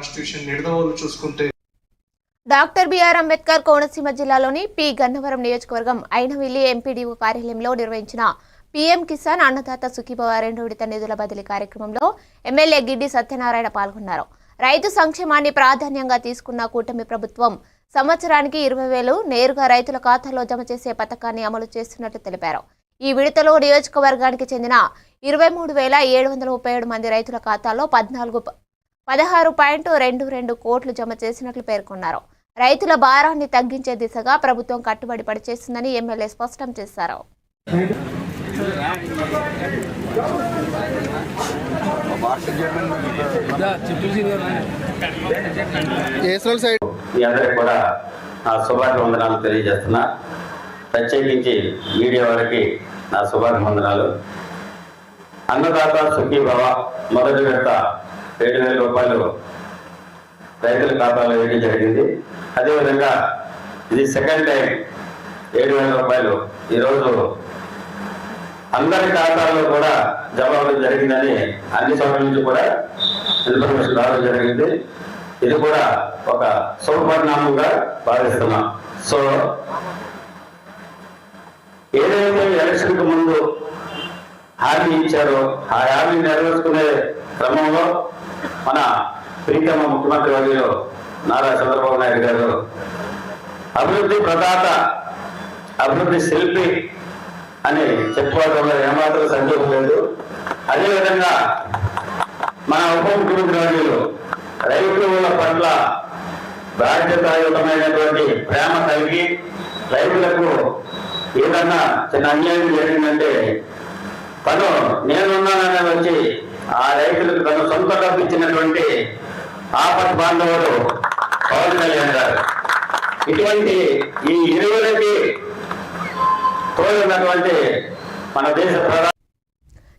Constitution Nidadavolu చూసుకుంటే doctor BR Ambedkar Konaseema జిల్లాలోని P. Gannavaram నియోజకవర్గం ఐనవిల్లి ఎంపీడీఓ కార్యాలయంలో నిర్వహించిన పీఎం కిసాన్ అన్నదాత సుఖీభవ రెండు విడత నిధుల బదిలీ కార్యక్రమంలో ఎమ్మెల్యే గిడ్డి సత్యనారాయణ పాల్గొన్నారు. రైతు సంక్షేమాన్ని ప్రాధాన్యంగా తీసుకున్న కూటమి ప్రభుత్వం సంవత్సరానికి ఇరవై వేలు నేరుగా రైతుల ఖాతాలో జమ చేసే పథకాన్ని అమలు చేస్తున్నట్లు తెలిపారు. ఈ విడతలో నియోజకవర్గానికి చెందిన ఇరవై మూడు వేల ఏడు వందల ముప్పై ఏడు మంది రైతుల ఖాతాలో పద్నాలుగు పదహారు పాయింట్ రెండు రెండు కోట్లు జమ చేసినట్లు పేర్కొన్నారు. రైతుల భారాన్ని తగ్గించే దిశగా ప్రభుత్వం కట్టుబడి పనిచేస్తుందని ఎమ్మెల్యే స్పష్టం చేశారు. కూడా నా శుభాభివందనాలు తెలియజేస్తున్నా. ప్రత్యేకించి మీడియా వారికి నా శుభాభివందనాలు. అన్నదాత సుఖీభవ మొదటి విడత ఏడు వేల రూపాయలు రైతుల ఖాతాలో వేయడం జరిగింది. అదేవిధంగా ఇది సెకండ్ టైం ఏడు వేల రూపాయలు ఈరోజు అందరి ఖాతాల్లో కూడా జమ అవ్వడం జరిగిందని అన్ని చోట్ల నుంచి కూడా ఇన్ఫర్మేషన్ రావడం జరిగింది. ఇది కూడా ఒక శుభపరిణామంగా భావిస్తున్నాం. సో ఏదైతే ఎలక్షన్కు ముందు హామీ ఇచ్చారో ఆ హామీ నెరవేర్చుకునే క్రమంలో మన ప్రీతమ ముఖ్యమంత్రి వర్యులు నారా చంద్రబాబు నాయుడు గారు అభివృద్ధి ప్రదాత అభివృద్ధి శిల్పి అని చెప్పుకోవడంలో ఏమాత్రం సందేహం లేదు. అదేవిధంగా మన ఉప ముఖ్యమంత్రి వర్యులు రైతుల పట్ల బాధ్యతాయుతమైనటువంటి ప్రేమ కలిగి రైతులకు ఏదన్నా చిన్న అన్యాయం జరిగిందంటే తను నేనున్నానని వచ్చి ఆ రైతులకు తను సొంత డబ్బు ఇచ్చినటువంటి ఆపత్ బాంధవుడు పవన్ కళ్యాణ్ గారు. ఇటువంటి ఈ ఇరువులకి తోడున్నటువంటి మన దేశ ప్రధాన